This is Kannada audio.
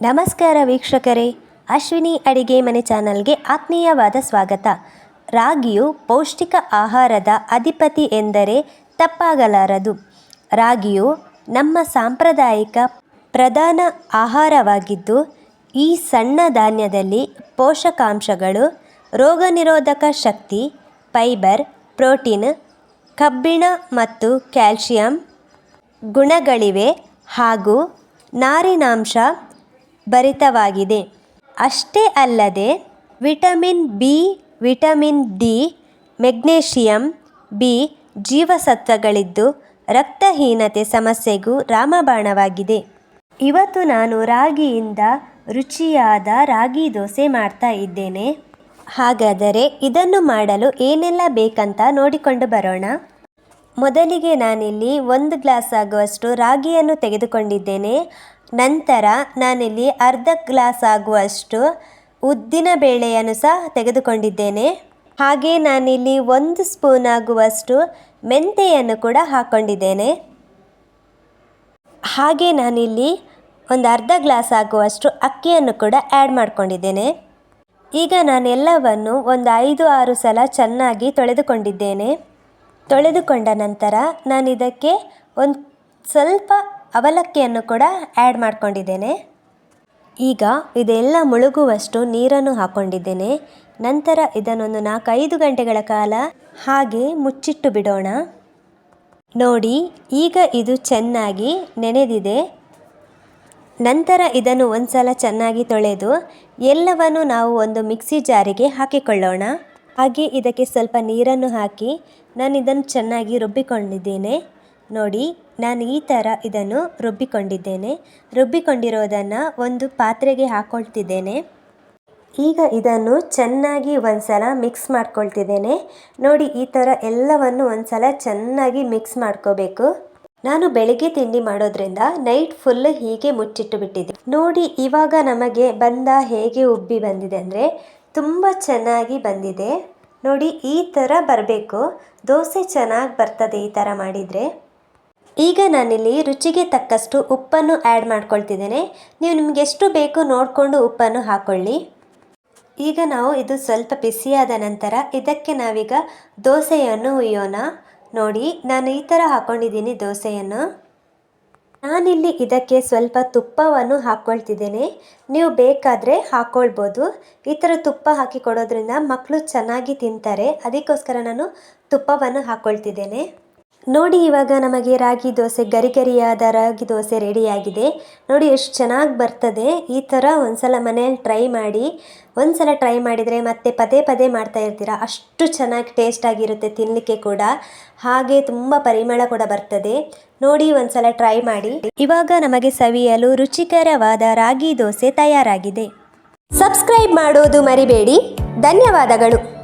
ನಮಸ್ಕಾರ ವೀಕ್ಷಕರೇ, ಅಶ್ವಿನಿ ಅಡಿಗೆ ಮನೆ ಚಾನಲ್ಗೆ ಆತ್ಮೀಯವಾದ ಸ್ವಾಗತ. ರಾಗಿಯು ಪೌಷ್ಟಿಕ ಆಹಾರದ ಅಧಿಪತಿ ಎಂದರೆ ತಪ್ಪಾಗಲಾರದು. ರಾಗಿಯು ನಮ್ಮ ಸಾಂಪ್ರದಾಯಿಕ ಪ್ರಧಾನ ಆಹಾರವಾಗಿದ್ದು, ಈ ಸಣ್ಣ ಧಾನ್ಯದಲ್ಲಿ ಪೋಷಕಾಂಶಗಳು ರೋಗನಿರೋಧಕ ಶಕ್ತಿ, ಫೈಬರ್, ಪ್ರೋಟೀನ್, ಕಬ್ಬಿಣ ಮತ್ತು ಕ್ಯಾಲ್ಶಿಯಂ ಗುಣಗಳಿವೆ ಹಾಗೂ ನಾರಿನಾಂಶ ಭರಿತವಾಗಿದೆ. ಅಷ್ಟೇ ಅಲ್ಲದೆ, vitamin B, vitamin D, magnesium B ಜೀವಸತ್ವಗಳಿದ್ದು ರಕ್ತಹೀನತೆ ಸಮಸ್ಯೆಗೂ ರಾಮಬಾಣವಾಗಿದೆ. ಇವತ್ತು ನಾನು ರಾಗಿಯಿಂದ ರುಚಿಯಾದ ರಾಗಿ ದೋಸೆ ಮಾಡ್ತಾ ಇದ್ದೇನೆ. ಹಾಗಾದರೆ ಇದನ್ನು ಮಾಡಲು ಏನೆಲ್ಲ ಬೇಕಂತ ನೋಡಿಕೊಂಡು ಬರೋಣ. ಮೊದಲಿಗೆ ನಾನಿಲ್ಲಿ ಒಂದು ಗ್ಲಾಸ್ ಆಗುವಷ್ಟು ರಾಗಿಯನ್ನು ತೆಗೆದುಕೊಂಡಿದ್ದೇನೆ. ನಂತರ ನಾನಿಲ್ಲಿ ಅರ್ಧ ಗ್ಲಾಸ್ ಆಗುವಷ್ಟು ಉದ್ದಿನ ಬೇಳೆಯನ್ನು ಸಹ ತೆಗೆದುಕೊಂಡಿದ್ದೇನೆ. ಹಾಗೆ ನಾನಿಲ್ಲಿ ಒಂದು ಸ್ಪೂನ್ ಆಗುವಷ್ಟು ಮೆಂತೆಯನ್ನು ಕೂಡ ಹಾಕ್ಕೊಂಡಿದ್ದೇನೆ ಹಾಗೆ ನಾನಿಲ್ಲಿ ಒಂದು ಅರ್ಧ ಗ್ಲಾಸ್ ಆಗುವಷ್ಟು ಅಕ್ಕಿಯನ್ನು ಕೂಡ ಆ್ಯಡ್ ಮಾಡಿಕೊಂಡಿದ್ದೇನೆ. ಈಗ ನಾನೆಲ್ಲವನ್ನು ಒಂದು ಐದು ಆರು ಸಲ ಚೆನ್ನಾಗಿ ತೊಳೆದುಕೊಂಡಿದ್ದೇನೆ. ತೊಳೆದುಕೊಂಡ ನಂತರ ನಾನು ಇದಕ್ಕೆ ಒಂದು ಸ್ವಲ್ಪ ಅವಲಕ್ಕಿಯನ್ನು ಕೂಡ ಆ್ಯಡ್ ಮಾಡ್ಕೊಂಡಿದ್ದೇನೆ. ಈಗ ಇದೆಲ್ಲ ಮುಳುಗುವಷ್ಟು ನೀರನ್ನು ಹಾಕ್ಕೊಂಡಿದ್ದೇನೆ ನಂತರ ಇದನ್ನೊಂದು ನಾಲ್ಕೈದು ಗಂಟೆಗಳ ಕಾಲ ಹಾಗೆ ಮುಚ್ಚಿಟ್ಟು ಬಿಡೋಣ. ನೋಡಿ, ಈಗ ಇದು ಚೆನ್ನಾಗಿ ನೆನೆದಿದೆ. ನಂತರ ಇದನ್ನು ಒಂದ್ಸಲ ಚೆನ್ನಾಗಿ ತೊಳೆದು ಎಲ್ಲವನ್ನು ನಾವು ಒಂದು ಮಿಕ್ಸಿ ಜಾರಿಗೆ ಹಾಕಿಕೊಳ್ಳೋಣ. ಹಾಗೆ ಇದಕ್ಕೆ ಸ್ವಲ್ಪ ನೀರನ್ನು ಹಾಕಿ ನಾನು ಇದನ್ನು ಚೆನ್ನಾಗಿ ರುಬ್ಬಿಕೊಂಡಿದ್ದೇನೆ. ನೋಡಿ, ನಾನು ಈ ಥರ ಇದನ್ನು ರುಬ್ಬಿಕೊಂಡಿದ್ದೇನೆ. ರುಬ್ಬಿಕೊಂಡಿರೋದನ್ನು ಒಂದು ಪಾತ್ರೆಗೆ ಹಾಕ್ಕೊಳ್ತಿದ್ದೇನೆ ಈಗ ಇದನ್ನು ಚೆನ್ನಾಗಿ ಒಂದ್ಸಲ ಮಿಕ್ಸ್ ಮಾಡ್ಕೊಳ್ತಿದ್ದೇನೆ. ನೋಡಿ, ಈ ಥರ ಎಲ್ಲವನ್ನು ಒಂದ್ಸಲ ಚೆನ್ನಾಗಿ ಮಿಕ್ಸ್ ಮಾಡ್ಕೋಬೇಕು. ನಾನು ಬೆಳಿಗ್ಗೆ ತಿಂಡಿ ಮಾಡೋದ್ರಿಂದ ನೈಟ್ ಫುಲ್ ಹೀಗೆ ಮುಚ್ಚಿಟ್ಟು ಬಿಟ್ಟಿದೆ ನೋಡಿ, ಇವಾಗ ನಮಗೆ ಬಂದ ಹೇಗೆ ಉಬ್ಬಿ ಬಂದಿದೆ ಅಂದರೆ ತುಂಬ ಚೆನ್ನಾಗಿ ಬಂದಿದೆ. ನೋಡಿ, ಈ ಥರ ಬರಬೇಕು. ದೋಸೆ ಚೆನ್ನಾಗಿ ಬರ್ತದೆ ಈ ಥರ ಮಾಡಿದರೆ. ಈಗ ನಾನಿಲ್ಲಿ ರುಚಿಗೆ ತಕ್ಕಷ್ಟು ಉಪ್ಪನ್ನು ಆ್ಯಡ್ ಮಾಡ್ಕೊಳ್ತಿದ್ದೇನೆ. ನೀವು ನಿಮ್ಗೆ ಎಷ್ಟು ಬೇಕು ನೋಡಿಕೊಂಡು ಉಪ್ಪನ್ನು ಹಾಕ್ಕೊಳ್ಳಿ ಈಗ ನಾವು ಇದು ಸ್ವಲ್ಪ ಬಿಸಿಯಾದ ನಂತರ ಇದಕ್ಕೆ ನಾವೀಗ ದೋಸೆಯನ್ನು ಹುಯ್ಯೋಣ. ನೋಡಿ, ನಾನು ಈ ಥರ ಹಾಕ್ಕೊಂಡಿದ್ದೀನಿ ದೋಸೆಯನ್ನು. ನಾನಿಲ್ಲಿ ಇದಕ್ಕೆ ಸ್ವಲ್ಪ ತುಪ್ಪವನ್ನು ಹಾಕ್ಕೊಳ್ತಿದ್ದೇನೆ. ನೀವು ಬೇಕಾದರೆ ಹಾಕ್ಕೊಳ್ಬೋದು. ಈ ಥರ ತುಪ್ಪ ಹಾಕಿ ಕೊಡೋದ್ರಿಂದ ಮಕ್ಕಳು ಚೆನ್ನಾಗಿ ತಿಂತಾರೆ. ಅದಕ್ಕೋಸ್ಕರ ನಾನು ತುಪ್ಪವನ್ನು ಹಾಕ್ಕೊಳ್ತಿದ್ದೇನೆ. ನೋಡಿ, ಇವಾಗ ನಮಗೆ ರಾಗಿ ದೋಸೆ ಗರಿ ಗರಿಯಾದ ರಾಗಿ ದೋಸೆ ರೆಡಿಯಾಗಿದೆ. ನೋಡಿ, ಎಷ್ಟು ಚೆನ್ನಾಗಿ ಬರ್ತದೆ. ಈ ಥರ ಒಂದ್ಸಲ ಮನೆಯಲ್ಲಿ ಟ್ರೈ ಮಾಡಿ. ಒಂದ್ಸಲ ಟ್ರೈ ಮಾಡಿದರೆ ಮತ್ತೆ ಪದೇ ಪದೇ ಮಾಡ್ತಾ ಇರ್ತೀರ? ಅಷ್ಟು ಚೆನ್ನಾಗಿ ಟೇಸ್ಟಾಗಿರುತ್ತೆ ತಿನ್ನಲಿಕ್ಕೆ ಕೂಡ. ಹಾಗೆ ತುಂಬ ಪರಿಮಳ ಕೂಡ ಬರ್ತದೆ. ನೋಡಿ, ಒಂದ್ಸಲ ಟ್ರೈ ಮಾಡಿ. ಇವಾಗ ನಮಗೆ ಸವಿಯಲು ರುಚಿಕರವಾದ ರಾಗಿ ದೋಸೆ ತಯಾರಾಗಿದೆ. ಸಬ್ಸ್ಕ್ರೈಬ್ ಮಾಡೋದು ಮರಿಬೇಡಿ. ಧನ್ಯವಾದಗಳು.